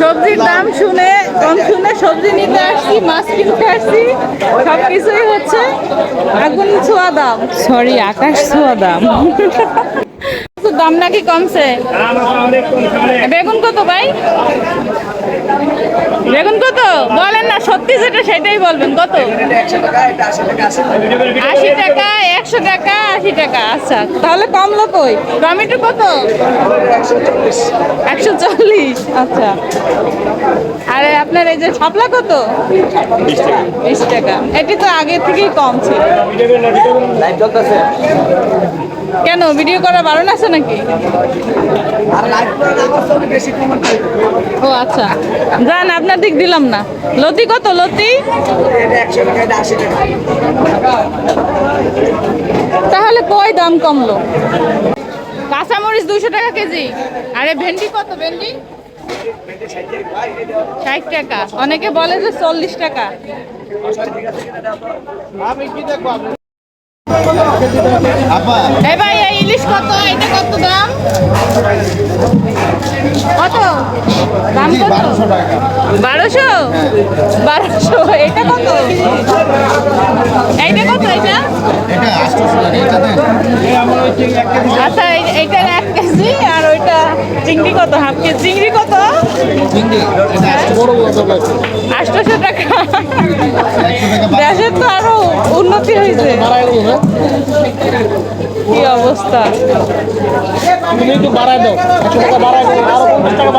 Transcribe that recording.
সবজির দাম শুনে কম শুনে সবজি নিতে আসছি মাছ কিনতে আসছি সব কিছুই হচ্ছে আগুন ছোঁয়া দাম। সরি আকাশ ছোঁয়া দাম। দাম নাকি কমছে? বেগুন কত ভাই? বেগুন কত? বলেন না, সত্যি যেটা সেটাই বলবেন, কত? আশি টাকা, একশো টাকা, আশি টাকা আচ্ছা তাহলে কমলো কই? টমেটো কত? একশো চল্লিশ। আচ্ছা। আরে আপনার এই যে ছাপলা কত? বিশ টাকা। এটি তো আগে থেকেই কম ছিল। কেন ভিডিও করা বারণ আছে নাকি? আর লাইভ করে না আমার ছবি বেশি কমেন্ট ও আচ্ছা। যান আপনার দিক দিলাম না। লতি কত লতি? তাহলে কয় দাম কমলো? কাঁচামরিচ দুইশো টাকা কেজি। আরে ভেন্ডি কত ভেন্ডি? ষাট টাকা। অনেকে বলে যে চল্লিশ টাকা। এই ভাই এই ইলিশ কত? এটা কত দাম? কত? দাম কত? বারোশো? বারোশো বারোশো এটা কত এইটা কত এটা এটা আটশোশো টাকা এটা দেন আচ্ছা এইটার এক কেজি আর ওইটা চিংড়ি কত? Half KG. চিংড়ি কত? চিংড়ি। এটা আটশো বড় বড় সব আছে আটশোশো টাকা। একশো টাকা দেশের তো আরও উন্নতি হয়েছে। কি অবস্থা? তুমি একটু বাড়ায় দাও। একশো টাকা বাড়ায় দাও। আরও পঞ্চাশ টাকা